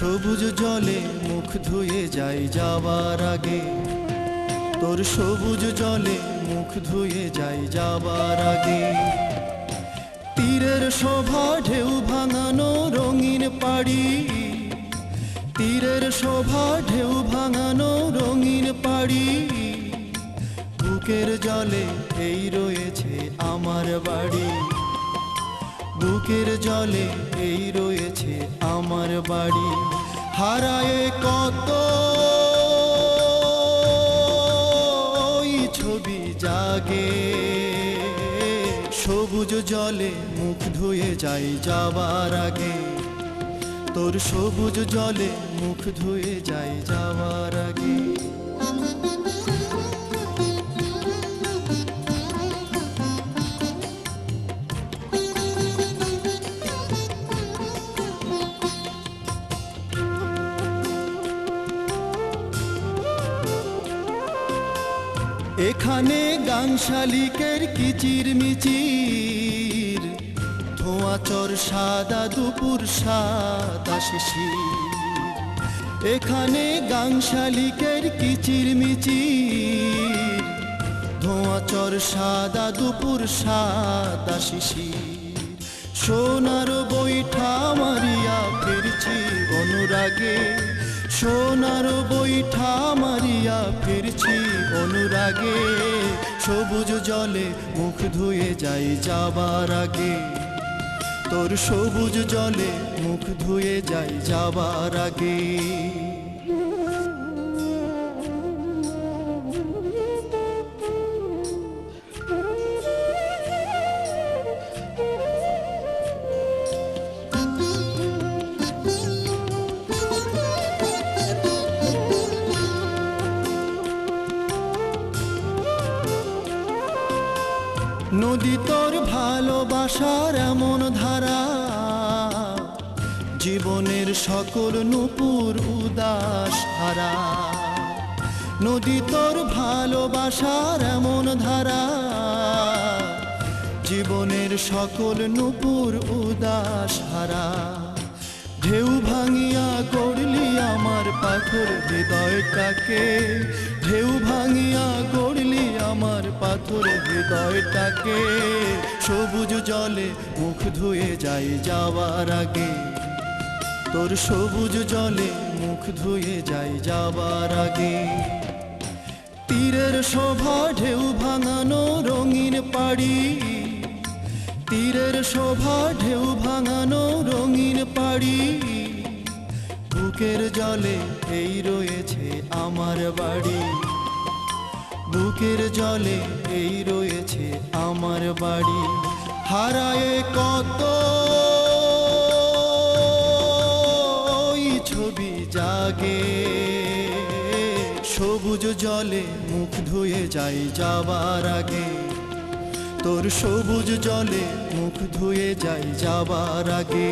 সবুজ জলে মুখ ধুয়ে যাই যাবার আগে। তোর সবুজ জলে মুখ ধুয়ে যাই যাবার আগে। তীরের শোভা ঢেউ ভাঙানো রঙিন পাড়ি। তীরের শোভা ঢেউ ভাঙানো রঙিন পাড়ি। বুকের জলে এই রয়েছে আমার বাড়ি। বুকের জলে এই রয়েছে আমার বাড়ি। হারায় কত ছবি জাগে। সবুজ জলে মুখ ধুয়ে যাই যাবার আগে। তোর সবুজ জলে মুখ ধুয়ে যাই যাবার এখানে গাং শালিকের কিচির মিচির ধোঁয়াচর সাদা দুপুর সাদা শিশির। এখানে গাং শালিকের কিচির মিচির ধোঁয়াচর সাদা দুপুর সাদা শিশির। সোনার বৈঠা মারিয়া ফিরছি অনুরাগে। সোনার বৈঠা মারিয়া ফিরছি অনুরাগে, সবুজ জলে মুখ ধুয়ে যাই যাবার আগে। তোর সবুজ জলে মুখ ধুয়ে যাই যাবার আগে। নদী তোর ভালোবাসার এমন ধারা। জীবনের সকল নূপুর উদাস হারা নদী তোর ভালোবাসার এমন ধারা। জীবনের সকল নূপুর উদাস হারা ঢেউ ভাঙিয়া পাথর হৃদয়টাকে, ঢেউ ভাঙিয়া গড়লি আমার পাথর হৃদয়টাকে। সবুজ জলে মুখ ধুয়ে যাই যাওয়ার আগে, তোর সবুজ জলে মুখ ধুয়ে যাই যাবার আগে। তীরের শোভা ঢেউ ভাঙানো রঙিন পাড়ি, তীরের শোভা ঢেউ ভাঙানো রঙিন পাড়ি। বুকের জলে এই রয়েছে আমার বাড়ি। বুকের জলে এই রয়েছে আমার বাড়ি। হারায় কত ছবি জাগে। সবুজ জলে মুখ ধুয়ে যাই যাবার আগে। তোর সবুজ জলে মুখ ধুয়ে যাই যাবার আগে।